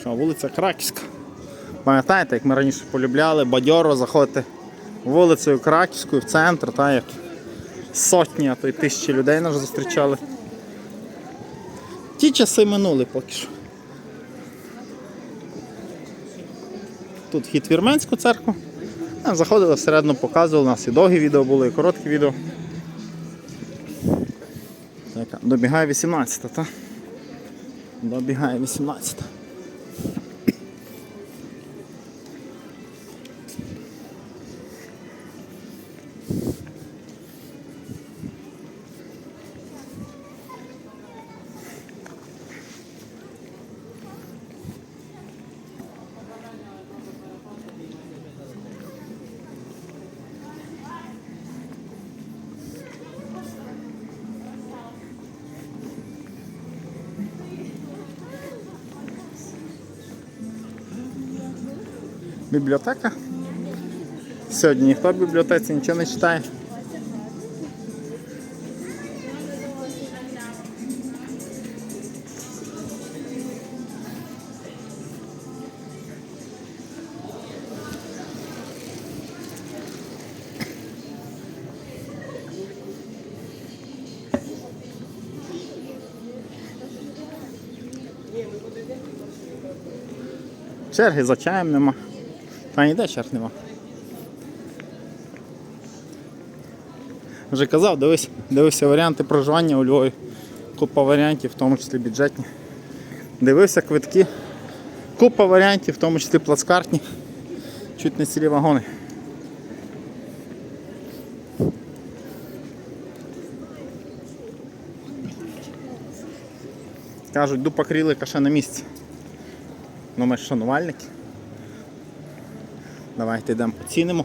Що, вулиця Краківська. Пам'ятаєте, як ми раніше полюбляли бадьоро заходити вулицею Краківською в центр, та, як сотні, а то й тисячі людей нас зустрічали. Ті часи минули поки що. Тут вхід в Вірменську церкву. А, Заходили всередину, показували, у нас і довгі відео були, і короткі відео. Так, добігає 18, так? Добігає 18. Бібліотека. Сьогодні ніхто в бібліотеці нічого не читає. Черги за чаєм нема. Та ніде черг нема. Вже казав, дивись, дивився варіанти проживання у Львові. Купа варіантів, в тому числі бюджетні. Дивився квитки. Купа варіантів, в тому числі плацкартні. Чуть не цілі вагони. Кажуть, дупа крілика ще на місці. Ну ми ж шанувальники. Давайте йдемо оцінимо.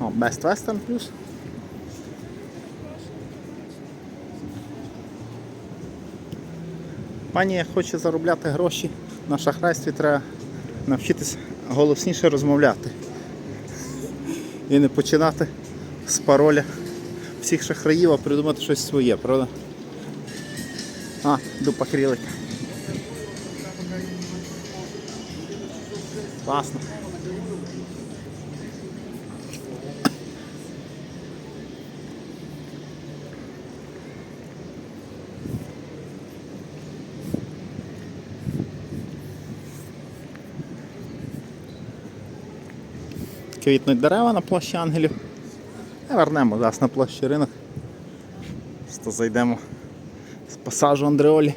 О, Best Western плюс. Пані хоче заробляти гроші на шахрайстві, треба навчитись голосніше розмовляти. І не починати з пароля всіх шахраїв, а придумати щось своє, правда? А, дупа крілика. Класно. Квітнуть дерева на площі ангелів. Вернемо зараз на площі ринок. Просто зайдемо з пасажу Андреолі.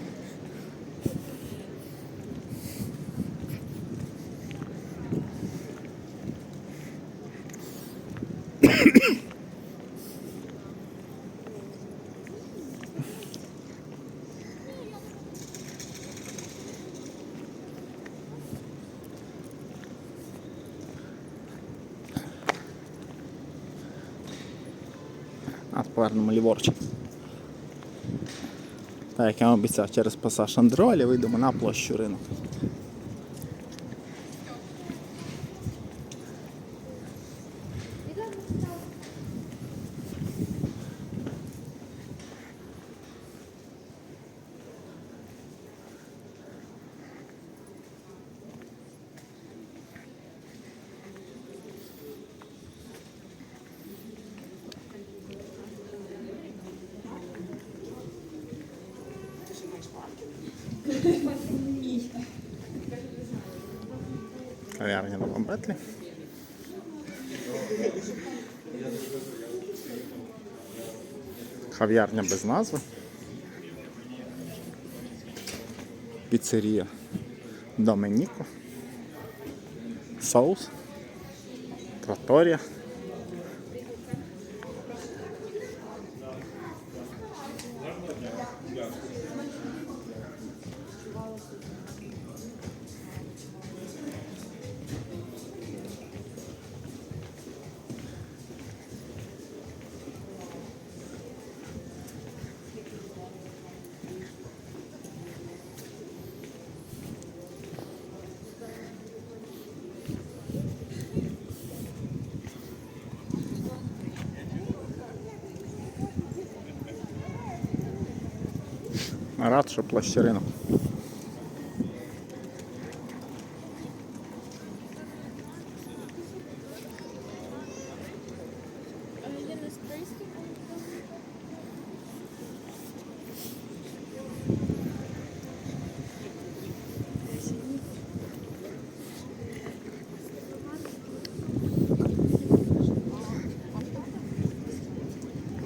А повернемо ліворуч. Так, як я вам обіцяв, через пасаж Андреолі вийдемо на площу ринок. Кав'ярня на Бамбетлі. Кав'ярня без назви. Піцерія Доменіко. Соус. Траторія. Рад, що площаринок.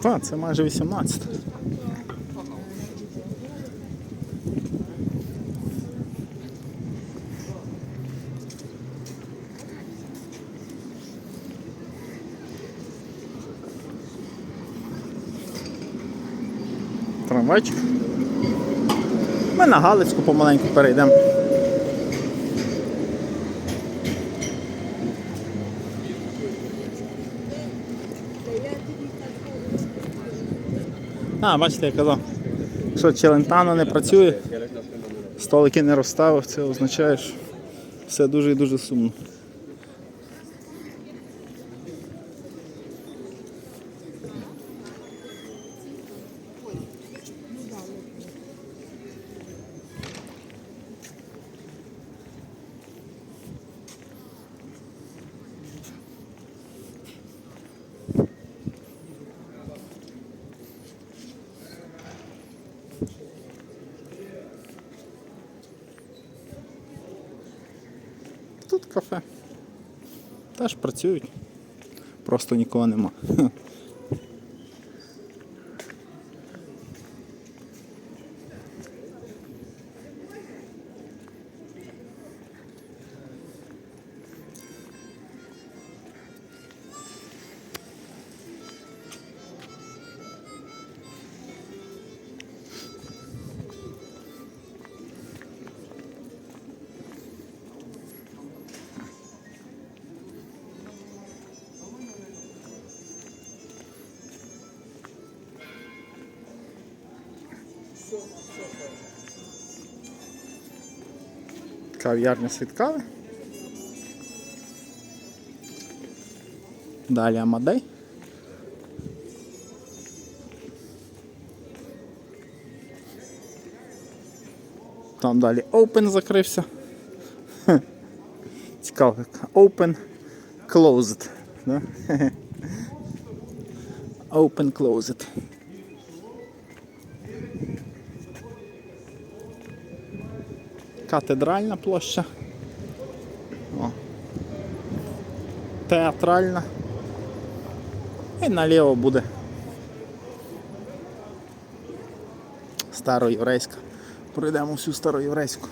Так, це майже 18. Трамвайчик. Ми на Галицьку помаленьку перейдемо. А, бачите, я казав, що челентано не працює, столики не розставив, це означає, що все дуже і дуже сумно. Тут кафе. Теж працюють. Просто нікого нема. Кав'ярня свідкави. Далі Амадей. Там далі Open закрився. Хе. Цікаво, Open Closed. Да? Open Closed. Катедральна площа. О. Театральна. І наліво буде. Староєврейська. Пройдемо всю староєврейську.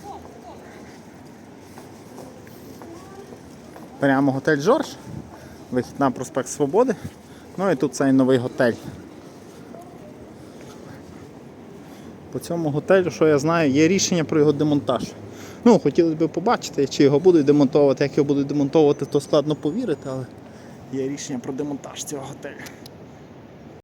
Прямо готель Жорж. Вихід на проспект Свободи. Ну і тут цей новий готель. По цьому готелю, що я знаю, є рішення про його демонтаж. Ну, хотілося б побачити, чи його будуть демонтовувати. Як його будуть демонтовувати, то складно повірити, але є рішення про демонтаж цього готелю.